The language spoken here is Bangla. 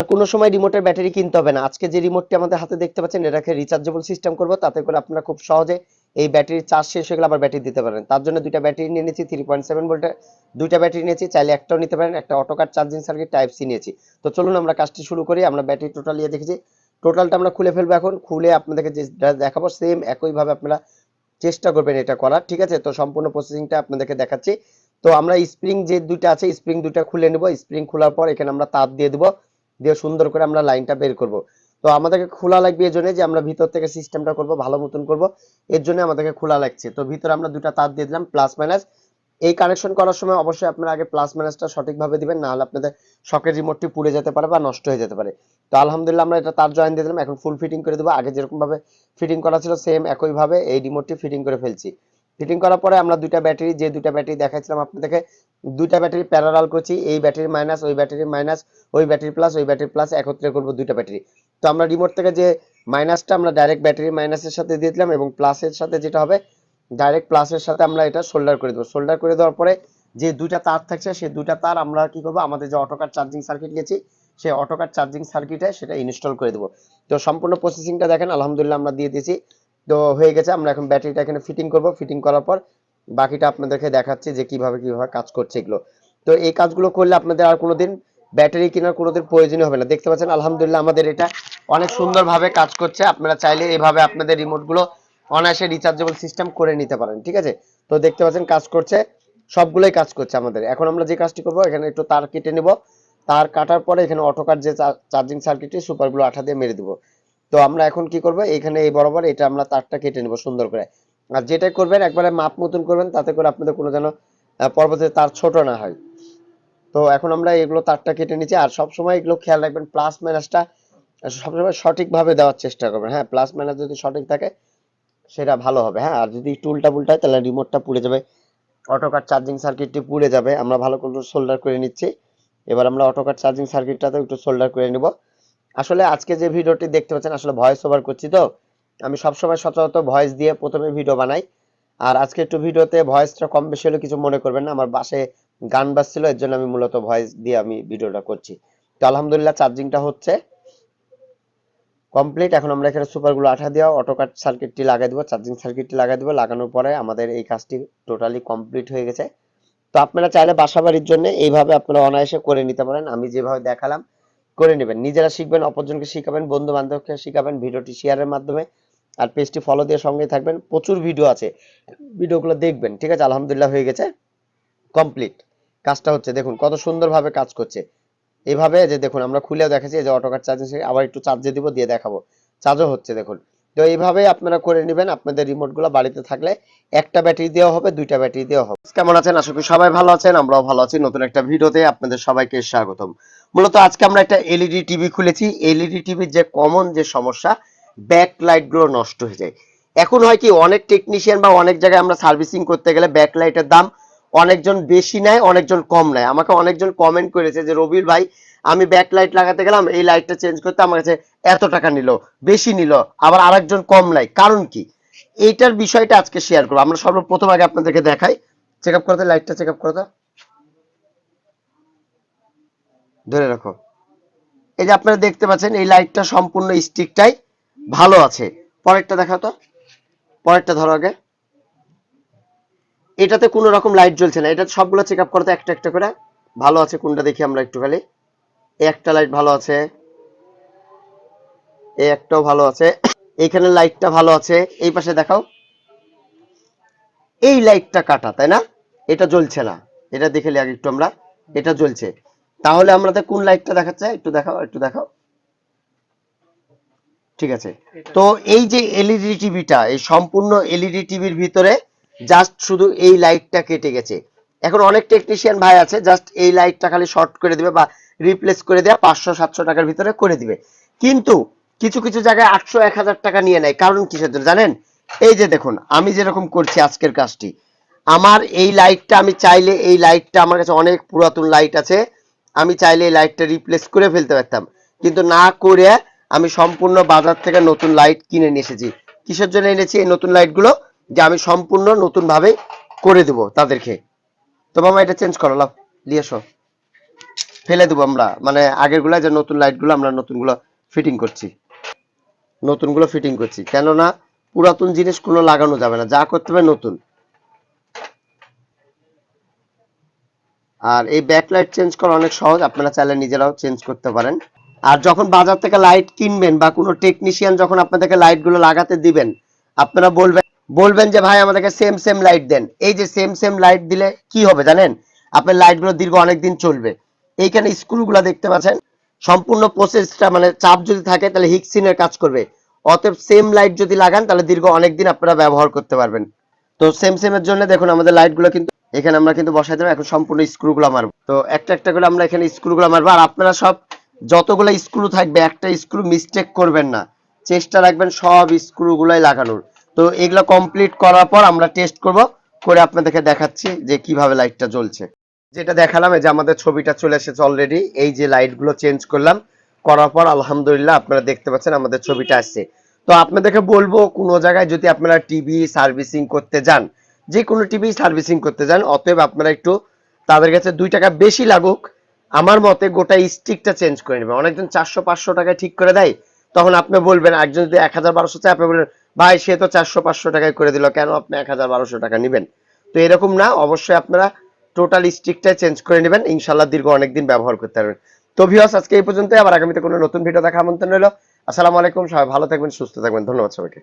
আর কোনো সময় রিমোটের ব্যাটারি কিনতে হবে না। আজকে যে রিমোটটি আমাদের হাতে দেখতে পাচ্ছেন, এটাকে রিচার্জেবল সিস্টেম করব, তাতে করে আপনারা খুব সহজে এই ব্যাটারির চার্জ শেষ হয়ে গেলে আবার ব্যাটারি দিতে পারেন। তার জন্য দুইটা ব্যাটারি নিয়ে নিয়েছি থ্রি পয়েন্ট সেভেন ভোল্টের দুইটা ব্যাটারি নিয়েছি, চাইলে একটাও নিতে পারেন, একটা auto car charging circuit type C নিয়েছি। তো চলুন আমরা কাজটি শুরু করি, আমরা ব্যাটারি টোটাল ইয়ে দেখেছি। টোটালটা আমরা খুলে ফেলব এখন, খুলে আপনাদেরকে যে দেখাবো সেম একইভাবে আপনারা চেষ্টা করবেন এটা করার, ঠিক আছে? তো সম্পূর্ণ প্রসেসিংটা আপনাদেরকে দেখাচ্ছি। তো আমরা স্প্রিং যে দুইটা আছে স্প্রিং দুইটা খুলে নেব। স্প্রিং খোলার পর এখানে আমরা তাপ দিয়ে দেবো। দিয়ে সুন্দর করে আমরা লাইনটা বের করব। তো আমাদেরকে খোলা লাগবে এই জন্য যে আমরা ভিতর থেকে সিস্টেমটা করব, ভালো মতন করব। এর জন্য আমাদেরকে খোলা লাগছে। তো ভিতরে আমরা দুটা তার দিয়ে দিলাম প্লাস মাইনাস এই কানেকশন করার সময় অবশ্যই আপনারা আগে প্লাস মাইনাসটা সঠিকভাবে দিবেন না হলে আপনাদের শকের রিমোটটি পুড়ে যেতে পারে বা নষ্ট হয়ে যেতে পারে। তো আলহামদুলিল্লাহ আমরা এটা তার জয়েন দিয়ে দিলাম, এখন ফুল ফিটিং করে দেবো। আগে যেরকম ভাবে ফিটিং করা ছিল সেম একইভাবে এই রিমোটটি ফিটিং করে ফেলছি। ফিটিং করার পরে আমরা দুইটা ব্যাটারি যে দুইটা ব্যাটারি দেখাইছিলাম আপনাদেরকে দুইটা ব্যাটারি প্যারালাল করছি, এই ব্যাটারি মাইনাস ওই ব্যাটারি মাইনাস ওই ব্যাটারি প্লাস ওই ব্যাটারি প্লাস একত্রে করব দুইটা ব্যাটারি তো আমরা রিমোট থেকে যে মাইনাসটা আমরা ডাইরেক্ট ব্যাটারি মাইনাসের সাথে দিয়ে দিলাম এবং প্লাসের সাথে যেটা হবে ডাইরেক্ট প্লাসের সাথে আমরা এটা সোল্ডার করে দেবো। সোল্ডার করে দেওয়ার পরে যে দুইটা তার থাকছে, সেই দুইটা তার আমরা কি করব, আমাদের যে অটোকার চার্জিং সার্কিট নিয়েছি, সেই অটোকার চার্জিং সার্কিটে সেটা ইনস্টল করে দেবো। তো সম্পূর্ণ প্রসেসিংটা দেখেন, আলহামদুলিল্লাহ আমরা দিয়ে দিয়েছি। তো হয়ে গেছে, আমরা এখন ব্যাটারিটা এখানে ফিটিং করব। ফিটিং করার পর বাকিটা আপনাদেরকে দেখাচ্ছি যে কীভাবে কীভাবে কাজ করছে এগুলো। তো এই কাজগুলো করলে আপনাদের আর কোনোদিন ব্যাটারি কেনার কোনোদিন প্রয়োজনই হবে না। দেখতে পাচ্ছেন, আলহামদুলিল্লাহ আমাদের এটা অনেক সুন্দরভাবে কাজ করছে। আপনারা চাইলে এইভাবে আপনাদের রিমোটগুলো অনায়াসে রিচার্জেবল সিস্টেম করে নিতে পারেন, ঠিক আছে? তো দেখতে পাচ্ছেন, কাজ করছে, সবগুলোই কাজ করছে আমাদের। এখন আমরা যে কাজটি করব, এখানে একটু তার কেটে নেব। তার কাটার পরে এখানে অটোকার যে চার্জিং সার্কিটটি সুপারগুলো আঠা দিয়ে মেরে দেবো। তো আমরা এখন কি করব, এখানে এই বরাবর এটা আমরা তারটা কেটে নেব সুন্দর করে। আর যেটাই করবেন, একবারে মাপ মতন করবেন, তাতে করে আপনাদের কোনো যেন পরবর্তীতে তার ছোট না হয়। তো এখন আমরা এগুলো তারটা কেটে নিচ্ছি, আর সবসময় এগুলো খেয়াল রাখবেন প্লাস মাইনাসটা সবসময় সঠিকভাবে দেওয়ার চেষ্টা করবেন। হ্যাঁ প্লাস মাইনাস যদি সঠিক থাকে, সেটা ভালো হবে। হ্যাঁ আর যদি টুলটা পুলটায় তাহলে রিমোটটা পুড়ে যাবে। অটোকার চার্জিং সার্কিটটি পুড়ে যাবে। আমরা ভালো করে সোল্ডার করে নিচ্ছি। এবার আমরা অটোকার চার্জিং সার্কিটটাতে একটু সোল্ডার করে নেব। আসলে আজকে যে ভিডিওটি দেখতে পাচ্ছেন, আসলে ভয়েস ওভার করছি তো। আমি সবসময় সচরাচর ভয়েস দিয়ে প্রথমে ভিডিও বানাই। আর আজকে একটু ভিডিওতে ভয়েসটা কম বেশি হলে কিছু মনে করবেন না, আমার বাসে গান বাজছিল, এর জন্য আমি মূলত ভয়েস দিয়ে আমি ভিডিওটা করছি। তো আলহামদুলিল্লাহ চার্জিংটা হচ্ছে। কমপ্লিট এখন আমরা এখানে সুপারগুলো আঠা দেওয়া অটোকাট সার্কিটটি লাগাই দেবো। চার্জিং সার্কিটটি লাগাই দেবো। লাগানোর পরে আমাদের এই কাজটি টোটালি কমপ্লিট হয়ে গেছে। তো আপনারা চাইলে বাসা বাড়ির জন্য এইভাবে আপনারা অনায়াসে করে নিতে পারেন। আমি যেভাবে দেখালাম, করে নেবেন। নিজেরা শিখবেন, অপরজনকে শিখাবেন বন্ধু বান্ধবকে শিখাবেন ভিডিওটি শেয়ারের মাধ্যমে। আর পেজটি ফলো দিয়ে সঙ্গে থাকবেন। প্রচুর ভিডিও আছে। ভিডিওগুলো দেখবেন, ঠিক আছে? আলহামদুলিল্লাহ হয়ে গেছে। কমপ্লিট কাজটা হচ্ছে, দেখুন, কত সুন্দরভাবে কাজ করছে। এভাবে যে দেখুন, আমরা খুলেও দেখাচ্ছি যে অটোকার চার্জিং আবার একটু চার্জে দিব, দিয়ে দেখাবো। চার্জও হচ্ছে, দেখুন। তো এইভাবে আপনারা করে নেবেন, আপনাদের রিমোটগুলো বাড়িতে থাকলে একটা ব্যাটারি দেওয়া হবে, দুইটা ব্যাটারি দেওয়া হবে। কেমন আছেন? আশা করি সবাই ভালো আছেন, আমরাও ভালো আছি। নতুন একটা ভিডিওতে আপনাদের সবাইকে স্বাগতম। মূলত আজকে আমরা একটা এলইডি টিভি খুলেছি। এলইডি টিভির যে কমন যে সমস্যা ব্যাক লাইটগুলো নষ্ট হয়ে যায়। এখন হয় কি, অনেক টেকনিশিয়ান বা অনেক জায়গায় আমরা সার্ভিসিং করতে গেলে ব্যাক লাইটের দাম অনেকজন বেশি নেয়, অনেকজন কম নেয়। আমাকে অনেকজন কমেন্ট করেছে যে রবির ভাই, আমি ব্যাক লাইট লাগাতে গেলাম, এই লাইটটা চেঞ্জ করতে আমার কাছে এত টাকা নিল, বেশি নিল, আবার আরেকজন কম নেয়। কারণ কি? এইটার বিষয়টা আজকে শেয়ার করব। আমরা সর্বপ্রথম আগে আপনাদেরকে দেখাই। চেক আপ করতে লাইটটা চেক আপ করতে। ধরে রাখো। এই যে আপনারা দেখতে পাচ্ছেন, এই লাইটটা সম্পূর্ণ স্টিকটাই ভালো আছে। পরেরটা দেখাও তো। পরেরটা ধরো আগে। এটাতে কোনো রকম লাইট জ্বলছে না। এটা সবগুলো চেক আপ করতে একটা একটা করে। ভালো আছে কোনটা দেখি আমরা একটু খালি একটা লাইট ভালো আছে। এই একটাও ভালো আছে। এইখানে লাইটটা ভালো আছে। এই পাশে দেখাও। এই লাইটটা কাটা, তাই না? এটা জ্বলছে না। এটা দেখে আগে একটু আমরা। এটা জ্বলছে। তাহলে আমাদের কোন লাইটটা দেখাচ্ছে? একটু দেখাও একটু দেখাও। ঠিক আছে? তো এই যে এলইডি টিভিটা এই সম্পূর্ণ এলইডি টিভির ভিতরে জাস্ট শুধু এই লাইটটা কেটে গেছে। এখন অনেক টেকনিশিয়ান ভাই আছে জাস্ট এই লাইটটা খালি শর্ট করে দিবে বা রিপ্লেস করে দেওয়া পাঁচশো সাতশো টাকার ভিতরে করে দিবে। কিন্তু কিছু কিছু জায়গায় আটশো এক হাজার টাকা নিয়ে নেয়। কারণ কিসের জন্য জানেন? এই যে দেখুন আমি যেরকম করছি আজকের কাজটি আমার এই লাইটটা আমি চাইলে এই লাইটটা আমার কাছে অনেক পুরাতন লাইট আছে। আমি চাইলে এই লাইটটা রিপ্লেস করে ফেলতে পারতাম। কিন্তু না করে আমি সম্পূর্ণ বাজার থেকে নতুন লাইট কিনে নিয়ে এসেছি। কিসের জন্য এনেছি? এই নতুন লাইটগুলো যে আমি সম্পূর্ণ নতুন ভাবে করে দেব তাদেরকে। তো মামা, এটা চেঞ্জ করো লাভ নিয়ে এসো। ফেলে দেবো আমরা। মানে আগেরগুলা যে নতুন লাইটগুলো আমরা নতুনগুলো ফিটিং করছি। নতুনগুলো ফিটিং করছি। কেননা পুরাতন জিনিস কোনো লাগানো যাবে না। যা করতে হবে নতুন। আর এই ব্যাকলাইট চেঞ্জ করা অনেক সহজ। আপনারা চাইলে নিজেরাও চেঞ্জ করতে পারেন। আর যখন বাজার থেকে লাইট কিনবেন বা কোনো টেকনিশিয়ান যখন আপনাদেরকে লাইটগুলো লাগাতে দিবেন, আপনারা বলবেন বলবেন যে, ভাই, আমাদেরকে সেম সেম লাইট দেন। এই যে সেম সেম লাইট দিলে কি হবে জানেন? আপনার লাইটগুলো দীর্ঘ অনেকদিন চলবে। এইখানে স্ক্রু গুলা দেখতে পাচ্ছেন? সম্পূর্ণ প্রসেসটা মানে চাপ যদি থাকে, তাহলে হিক্সিনের কাজ করবে। অতএব সেম লাইট যদি লাগান, তাহলে দীর্ঘ অনেকদিন আপনারা ব্যবহার করতে পারবেন। তো সেম সেম এর জন্য দেখুন, আমাদের লাইটগুলো কিন্তু, এখানে আমরা কিন্তু বসাই দেবো, এখন সম্পূর্ণ স্ক্রু গুলো মারবো। তো একটা একটা করে আমরা এখানে স্ক্রু গুলো মারবো। আর আপনারা সব যতগুলো স্ক্রু থাকবে, একটা স্ক্রু মিস্টেক করবেন না। চেষ্টা রাখবেন সব স্ক্রু গুলাই লাগানোর। তো এগুলো কমপ্লিট করার পর আমরা টেস্ট করব, করে আপনাদেরকে দেখাচ্ছি যে কীভাবে লাইটটা জ্বলছে। যেটা দেখালাম যে আমাদের ছবিটা চলে এসেছে অলরেডি এই যে লাইটগুলো চেঞ্জ করলাম, করার পর আলহামদুলিল্লাহ আপনারা দেখতে পাচ্ছেন আমাদের ছবিটা আসছে। তো আপনাদেরকে বলব, কোনো জায়গায় যদি আপনারা টিভি সার্ভিসিং করতে যান, যে কোনো টিভি সার্ভিসিং করতে যান, অতএব আপনারা একটু তাদের কাছে দুই টাকা বেশি লাগুক আমার মতে গোটা স্টিকটা চেঞ্জ করে নেবেন অনেকজন চারশো, পাঁচশো টাকায় ঠিক করে দেয়, তখন আপনি বলবেন, একজন যদি এক হাজার বারোশো চায়, আপনি বলবেন, ভাই, সে তো চারশো, পাঁচশো টাকায় করে দিল, কেন আপনি এক হাজার বারোশো টাকা নেবেন? তো এরকম না, অবশ্যই আপনারা টোটাল স্টিকটা চেঞ্জ করে নেবেন ইনশাল্লাহ দীর্ঘ অনেকদিন ব্যবহার করতে পারবেন। তো ভিউয়ার্স আজকে এই পর্যন্ত আবার আগামীতে কোনো নতুন ভিডিও দেখা আমন্ত্রণ রইল। আসসালামু আলাইকুম, সবাই ভালো থাকবেন, সুস্থ থাকবেন, ধন্যবাদ সবাইকে।